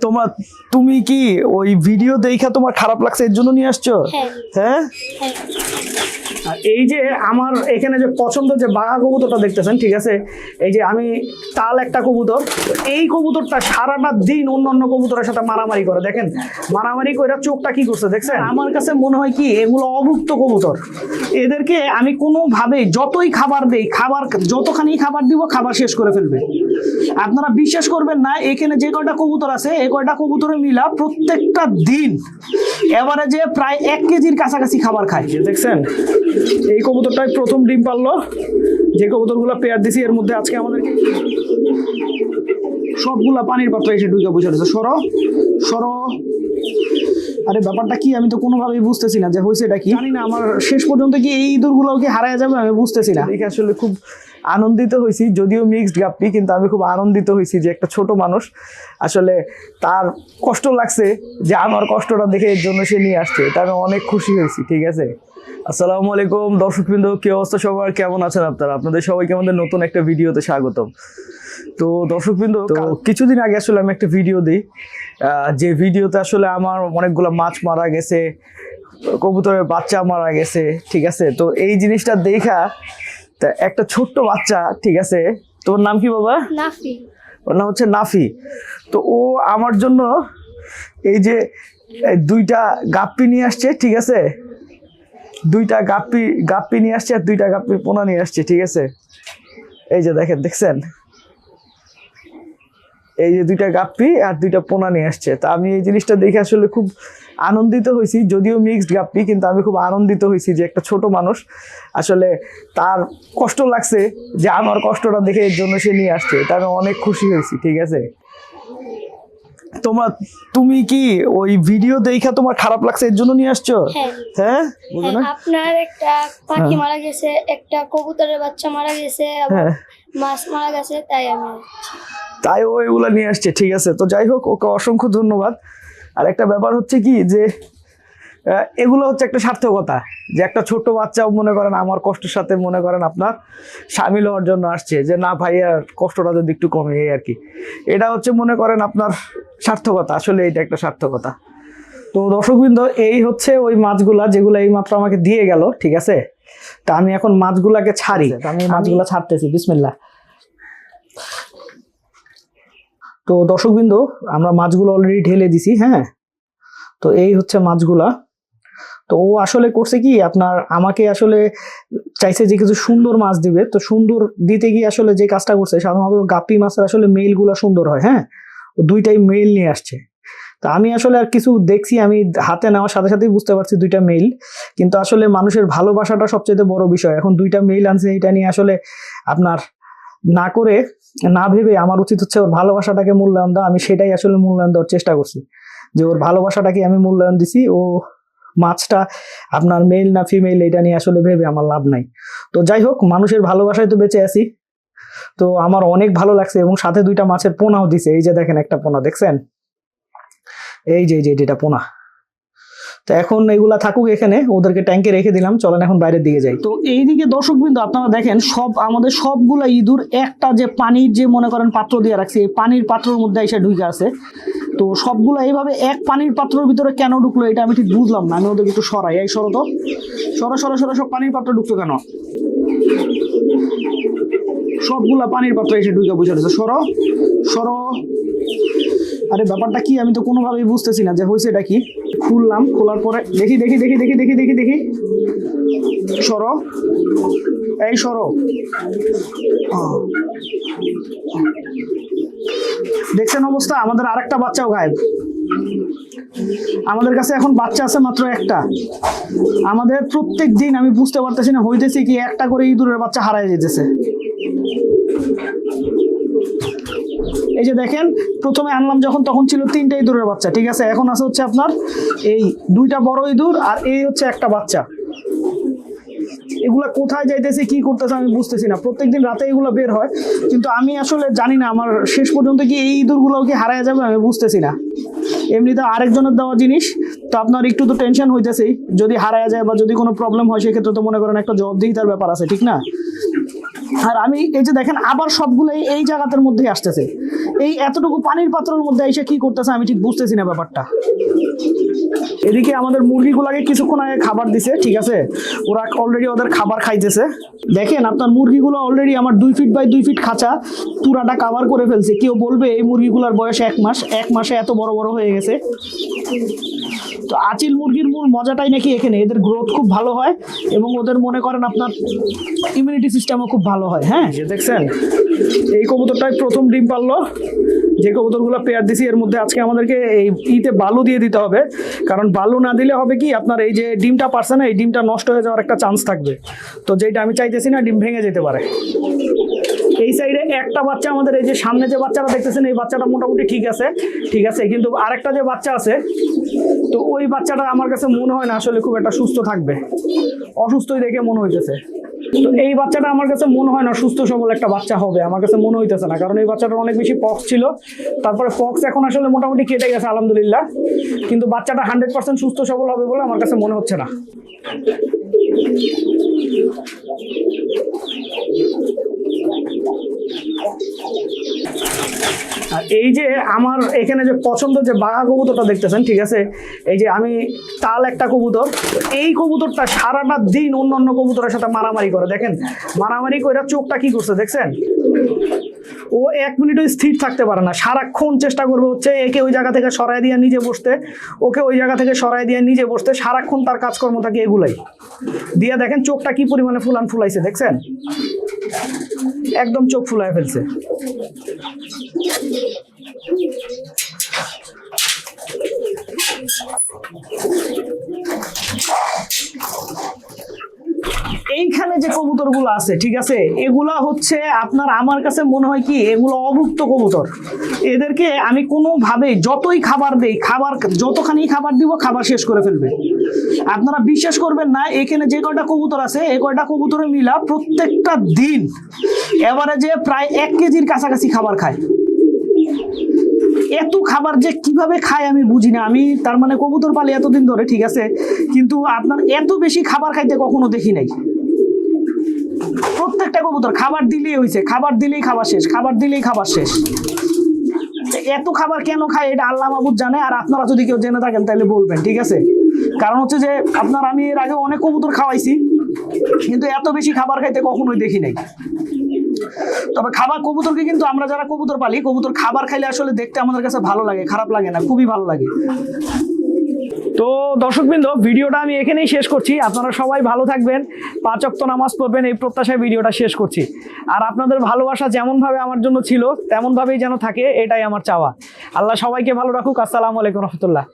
তোমার তুমি কি ওই ভিডিও দেখা তোমার খারাপ লাগছে এর জন্য নিয়ে আসছো? হ্যাঁ। হ্যাঁ? হ্যাঁ। আর এই যে আমার এখানে যে পছন্দ যে বাঘা কবুতরটা দেখতেছেন, ঠিক আছে? এই যে আমি তাল একটা কবুতর এই কবুতরটা সারাটা দিন অন্য অন্য কবুতরের সাথে মারামারি করে, দেখেন? মারামারি করে চোখটা কি করছে, দেখছেন? আমার কাছে মনে হয় কি, এগুলো অভুক্ত কবুতর। এদেরকে আমি কোনোভাবেই যতই খাবার দেই, খাবার, যতখানি খাবার দিব, খাবার শেষ করে ফেলবে। আপনারা বিশ্বাস করবেন না, এখানে যে কয়টা কবুতর আছে এই কয়টা কবুতরে মিলা প্রত্যেকটা দিন এভারেজে প্রায় এক কেজির কাছাকাছি খাবার খায়, দেখছেন? এই কবুতরটাই প্রথম ডিম পারল। যে কবুতরগুলো পেয়ার দিছি, এর মধ্যে আজকে আমাদেরকে সবগুলা পানির পাত্র এসে ঢুকে বসে রয়েছে। সরো সরো। আরে, ব্যাপারটা কি? আমি তো কোনোভাবেই বুঝতেছি না যে হয়েছে এটা কি। জানি না, আমার শেষ পর্যন্ত কি এই ইঁদুরগুলো কি হারায় যাবে আমি বুঝতেছি না। এটা আসলে খুব আনন্দিত হয়েছি যদিও মিক্সড গাপ্পি কিন্তু আমি খুব আনন্দিত হয়েছি যে একটা ছোট মানুষ আসলে তার কষ্ট লাগছে যে আমার কষ্টটা দেখে এর জন্য সে নিয়ে আসছে। এটা আমি অনেক খুশি হয়েছি ঠিক আছে? আসসালামু আলাইকুম দর্শকবৃন্দ কি অবস্থা সবার? কেমন আছেন আপনারা? আপনাদের সবাইকে আমাদের নতুন একটা ভিডিওতে স্বাগতম। তো দর্শকবৃন্দ তো কিছুদিন আগে আসলে আমি একটা ভিডিও দিই যে ভিডিওতে আসলে আমার অনেকগুলো মাছ মারা গেছে কবুতরের বাচ্চা মারা গেছে ঠিক আছে? তো এই জিনিসটা দেখা তা একটা ছোট্ট বাচ্চা ঠিক আছে? তোর নাম কি বাবা? নাফি। ওর নাম হচ্ছে নাফি। তো ও আমার জন্য এই যে দুইটা গাপ্পি নিয়ে আসছে ঠিক আছে? দুইটা গাপ্পি গাপ্পি নিয়ে আসছে আর দুইটা গাপ্পি পোনা নিয়ে আসছে ঠিক আছে? এই যে দেখেন দেখছেন? এই যে দুইটা গাপ্পি আর দুইটা পোনা নিয়ে আসছে। তা আমি এই জিনিসটা দেখে আসলে খুব আনন্দিত হয়েছি যদিও মিক্সড গাপ্পি কিন্তু আমি খুব আনন্দিত হয়েছি যে একটা ছোট মানুষ আসলে তার কষ্ট লাগছে যে আমার কষ্টটা দেখে এর জন্য সে নিয়ে আসছে। এটা আমি অনেক খুশি হয়েছি ঠিক আছে? তোমার তুমি কি ওই ভিডিও দেখা তোমার খারাপ লাগছে এর জন্য নিয়ে আসছো? হ্যাঁ। হ্যাঁ? বুঝো না? হ্যাঁ, আপনার একটা পাখি মারা গেছে একটা কবুতরের বাচ্চা মারা গেছে হ্যাঁ। মাছ মারা গেছে তাই আমি তাই ও এগুলা নিয়ে আসছে ঠিক আছে। তো যাই হোক ওকে অসংখ্য ধন্যবাদ। আর একটা ব্যাপার হচ্ছে কি যে এগুলো হচ্ছে একটা সার্থকতা যে একটা ছোট বাচ্চাও মনে করেন আমার কষ্টের সাথে মনে করেন আপনার সামিল হওয়ার জন্য আসছে যে না ভাইয়া কষ্টটা যদি একটু কমে এই আর কি। এটা হচ্ছে মনে করেন আপনার সার্থকতা আসলে এটা একটা সার্থকতা। তো দর্শকবৃন্দ এই হচ্ছে ওই মাছগুলা যেগুলো এই মাত্র আমাকে দিয়ে গেল ঠিক আছে? তা আমি এখন মাছগুলাকে ছাড়ি। তা আমি মাছগুলা ছাড়তেছি বিসমিল্লা তো দর্শকবৃন্দ, আমরা মাছগুলো অলরেডি ঢেলে দিছি হ্যাঁ? তো এই হচ্ছে মাছগুলা। তো ও আসলে করছে কি, আপনার আমাকে আসলে চাইছে যে কিছু সুন্দর মাছ দিবে। তো সুন্দর দিতে গিয়ে আসলে যে কাজটা করছে, সাধারণত গাপ্পি মাছের আসলে মেলগুলো সুন্দর হয় হ্যাঁ? দুইটাই মেল নিয়ে আসছে। তো আমি আসলে আর কিছু দেখছি, আমি হাতে নেওয়ার সাথে সাথেই বুঝতে পারছি দুইটা মেল কিন্তু আসলে মানুষের ভালোবাসাটা সবচেয়ে বড় বিষয়। এখন দুইটা মেল আনছে, এটা নিয়ে আসলে আপনার না করে, না ভেবে আমার উচিত হচ্ছে ওর ভালোবাসাটাকে মূল্যায়ন দেওয়া, আমি সেটাই আসলে মূল্যায়ন দেওয়ার চেষ্টা করছি। যে ওর ভালোবাসাটাকে আমি মূল্যায়ন দিছি, ও মাছটা আপনার মেল না ফিমেল এটা নিয়ে আসলে ভেবে আমার লাভ নাই। তো যাই হোক, মানুষের ভালোবাসায় তো বেঁচে আছি। তো আমার অনেক ভালো লাগছে এবং সাথে দুইটা মাছের পোনাও দিছে। এই যে দেখেন একটা পোনা, দেখছেন? এই যে এই যে যেটা পোনা। তো এখন এগুলা থাকুক এখানে, ওদেরকে ট্যাঙ্কে রেখে দিলাম, চলেন এখন বাইরের দিকে যাই। তো এইদিকে দর্শক বিন্দু আপনারা দেখেন, সব আমাদের সবগুলা ইঁদুর, একটা যে পানির যে মনে করেন পাত্র দিয়ে রাখছে, এই পানির পাত্রের মধ্যে এসে ঢুকে আছে। তো সবগুলো এইভাবে এক পানির পাত্রের ভিতরে কেন ঢুকলো এটা আমি ঠিক বুঝলাম না, আমি ওদেরকে একটু সরাই। এই সরো তো। সরো সরো সরো, সব পানির পাত্র ঢুকতো কেন? সবগুলা পানির পাত্র এসে ঢুকে রয়েছে সরো সরো। আরে ব্যাপারটা কি? আমি তো কোনোভাবেই বুঝতেছি না যে হয়েছে এটা কি। খুললাম, খোলার পরে দেখি দেখি দেখি দেখি দেখি দেখি দেখি। সর। এই সর। দেখছেন অবস্থা? আমাদের আরেকটা বাচ্চাও গায়েব। আমাদের কাছে এখন বাচ্চা আছে মাত্র একটা। আমাদের প্রত্যেক দিন আমি বুঝতে পারতেছি না, হইতেছে কি একটা করে ইঁদুরের বাচ্চা হারায় যেতেছে। এই যে দেখেন, প্রথমে আনলাম যখন, তখন ছিল তিনটা ইঁদুরের বাচ্চা, ঠিক আছে? এখন আছে হচ্ছে আপনার এই দুইটা বড় ইঁদুর আর এই হচ্ছে একটা বাচ্চা। এগুলা কোথায় যাইতেছে, কি করতেছে, আমি বুঝতেছি না। প্রত্যেকদিন রাতে এগুলো বের হয়, কিন্তু আমি আসলে জানি না, আমার শেষ পর্যন্ত কি এই ইঁদুরগুলো কি হারায় যাবে, আমি বুঝতেছি না। এমনিতে আরেকজনের দেওয়া জিনিস, তো আপনার একটু তো টেনশন হইতেছেই, যদি হারায় যায় বা যদি কোনো প্রবলেম হয়, সেক্ষেত্রে তো মনে করেন একটা জবাবদিহিতার ব্যাপার আছে, ঠিক না? আর আমি এই যে দেখেন আবার সবগুলোই এই জায়গাটার মধ্যে আসতেছে। এই এতটুকু পানির পাত্রের মধ্যে এসে কি করতেছে আমি ঠিক বুঝতেছি না ব্যাপারটা। এদিকে আমাদের মুরগিগুলাকে কিছুক্ষণ আগে খাবার দিছে, ঠিক আছে? ওরা অলরেডি ওদের খাবার খাইতেছে। দেখেন, আপনার মুরগিগুলো অলরেডি আমার দুই ফিট বাই দুই ফিট খাঁচা, পুরাটা কাভার করে ফেলছে। কেউ বলবে এই মুরগিগুলোর বয়স এক মাস, এক মাসে এত বড় বড় হয়ে গেছে। তো আচিল মুরগির মূল মজাটাই নাকি এখানে, এদের গ্রোথ খুব ভালো হয় এবং ওদের মনে করেন আপনার ইমিউনিটি সিস্টেমও খুব ভালো হয় হ্যাঁ? দেখছেন, এই কবুতরটাই প্রথম ডিম পারল যে কবুতরগুলো পেয়ার দিছি, এর মধ্যে আজকে আমাদেরকে এই ইতে বালু দিয়ে দিতে হবে। কারণ বালু না দিলে হবে কি, আপনার এই যে ডিমটা পারছে না, এই ডিমটা নষ্ট হয়ে যাওয়ার একটা চান্স থাকবে। তো যেটা আমি চাইতেছি না, ডিম ভেঙে যেতে পারে। এই সাইডে একটা বাচ্চা আমাদের এই যে সামনে যে বাচ্চাটা দেখতেছেন, এই বাচ্চাটা মোটামুটি ঠিক আছে ঠিক আছে। কিন্তু আরেকটা যে বাচ্চা আছে, তো ওই বাচ্চাটা আমার কাছে মনে হয় না আসলে খুব একটা সুস্থ থাকবে। অসুস্থই দেখে মনে হইতেছে। তো এই বাচ্চাটা আমার কাছে মনে হয় না সুস্থ সবল একটা বাচ্চা হবে। আমার কাছে মনে হইতেছে না, কারণ এই বাচ্চাটা অনেক বেশি পক্স ছিল। তারপরে পক্স এখন আসলে মোটামুটি কেটে গেছে, আলহামদুলিল্লাহ। কিন্তু বাচ্চাটা হান্ড্রেড পার্সেন্ট সুস্থ সবল হবে বলে আমার কাছে মনে হচ্ছে না। আর এই যে আমার এখানে যে পছন্দ যে বাঘা কবুতরটা দেখতেছেন, ঠিক আছে? এই যে আমি তাল একটা কবুতর এই কবুতরটা সারাটা দিন অন্য অন্য কবুতরের সাথে মারামারি করে, দেখেন? মারামারি করে চোখটা কি করছে, দেখছেন? ও এক মিনিটও স্থির থাকতে পারে না। সারাক্ষণ চেষ্টা করবে হচ্ছে একে ওই জায়গা থেকে সরাই দিয়ে নিজে বসতে, ওকে ওই জায়গা থেকে সরাই দিয়ে নিজে বসতে, সারাক্ষণ তার কাজকর্ম থাকে এগুলাই। দিয়ে দেখেন চোখটা কি পরিমাণে ফুলান ফুলাইছে, দেখছেন? একদম চোখ ফুলায় ফেলছে। এইখানে কবুতরগুলো আছে, ঠিক আছে? এগুলা হচ্ছে আপনার আমার কাছে মনে হয় কি, এগুলো অভুক্ত কবুতর। এদেরকে আমি কোনোভাবে যতই খাবার দেই, খাবার, যতখানি খাবার দিব, খাবার শেষ করে ফেলবে। আপনারা বিশ্বাস করবেন না, এখানে যে কয়টা কবুতর আছে এই কয়টা কবুতরে মিলা প্রত্যেকটা দিন এভারেজে প্রায় এক কেজির কাছাকাছি খাবার খায়। এত খাবার যে কীভাবে খায় আমি বুঝি না। আমি তার মানে কবুতর পালি এতদিন ধরে, ঠিক আছে? কিন্তু আপনার এত বেশি খাবার খাইতে কখনো দেখি নাই। প্রত্যেকটা কবুতর, খাবার দিলেই হয়েছে খাবার দিলেই খাবার শেষ, খাবার দিলেই খাবার শেষ। এত খাবার কেন খায়, এটা আল্লাহ মাহবুদ জানে, আর আপনারা যদি কেউ জেনে থাকেন তাহলে বলবেন, ঠিক আছে? কারণ হচ্ছে যে, আপনার আমি এর আগে অনেক কবুতর খাওয়াইছি, কিন্তু এত বেশি খাবার খাইতে কখনোই দেখি নাই। তবে খাবার কবুতরকে কিন্তু আমরা যারা কবুতর পালি, কবুতর খাবার খাইলে আসলে দেখতে আমাদের কাছে ভালো লাগে, খারাপ লাগে না, খুবই ভালো লাগে। তো দর্শকবৃন্দ, ভিডিওটা আমি এখানেই শেষ করছি। আপনারা সবাই ভালো থাকবেন, পাঁচ অক্ত নামাজ পড়বেন, এই প্রত্যাশায় ভিডিওটা শেষ করছি। আর আপনাদের ভালোবাসা যেমনভাবে আমার জন্য ছিল, তেমনভাবেই যেন থাকে, এটাই আমার চাওয়া। আল্লাহ সবাইকে ভালো রাখুক, আসসালামু আলাইকুম রহমতুল্লাহ।